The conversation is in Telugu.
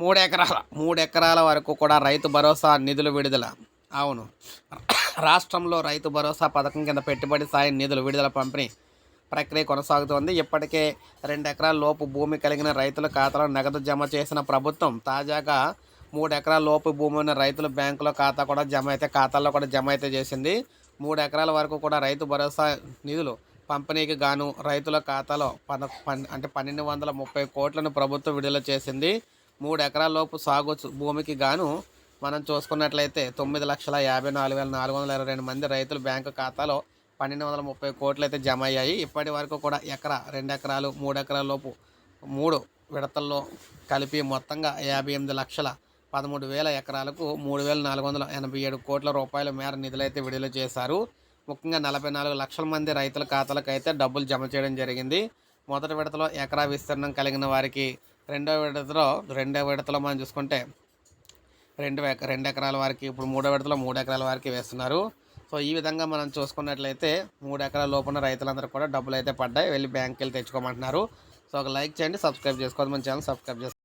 మూడు ఎకరాల మూడు ఎకరాల వరకు కూడా రైతు భరోసా నిధులు విడుదల. అవును. రాష్ట్రంలో రైతు భరోసా పథకం కింద పెట్టుబడి సాయం నిధులు విడుదల పంపిణీ ప్రక్రియ కొనసాగుతోంది. ఇప్పటికే రెండు ఎకరాల లోపు భూమి కలిగిన రైతుల ఖాతాలో నగదు జమ చేసిన ప్రభుత్వం తాజాగా మూడు ఎకరాల లోపు భూమి ఉన్న రైతుల బ్యాంకులో ఖాతా కూడా జమ అయితే ఖాతాల్లో కూడా జమ అయితే చేసింది. మూడు ఎకరాల వరకు కూడా రైతు భరోసా నిధులు పంపిణీకి గాను రైతుల ఖాతాలో పద పన్ అంటే పన్నెండు వందల ముప్పై కోట్లను ప్రభుత్వం విడుదల చేసింది. మూడు ఎకరాల లోపు సాగు భూమికి గాను మనం చూసుకున్నట్లయితే తొమ్మిది లక్షల యాభై నాలుగు వేల నాలుగు వందల ఇరవై రెండు మంది రైతులు బ్యాంకు ఖాతాలో పన్నెండు వందల ముప్పై కోట్లు అయితే జమ అయ్యాయి. ఇప్పటి వరకు కూడా ఎకరా రెండు ఎకరాలు మూడు ఎకరాల లోపు మూడు విడతల్లో కలిపి మొత్తంగా యాభై ఎనిమిది లక్షల పదమూడు వేల ఎకరాలకు మూడు వేల నాలుగు వందల ఎనభై ఏడు కోట్ల రూపాయల మేర నిధులైతే విడుదల చేశారు. ముఖ్యంగా నలభై నాలుగు లక్షల మంది రైతుల ఖాతాలకు అయితే డబ్బులు జమ చేయడం జరిగింది. మొదటి విడతలో ఎకరా విస్తీర్ణం కలిగిన వారికి రెండో విడతలో రెండో విడతలో మనం చూసుకుంటే రెండు రెండు ఎకరాల వారికి ఇప్పుడు మూడో విడతలో మూడు ఎకరాల వారికి వేస్తున్నారు. సో ఈ విధంగా మనం చూసుకున్నట్లయితే మూడు ఎకరాల లోపున రైతులందరూ కూడా డబ్బులు అయితే పడ్డాయి వెళ్ళి బ్యాంక్కి వెళ్ళి తెచ్చుకోమంటున్నారు. సో ఒక లైక్ చేయండి సబ్స్క్రైబ్ చేసుకోవద్దు. మన ఛానల్ సబ్స్క్రైబ్ చేసుకోండి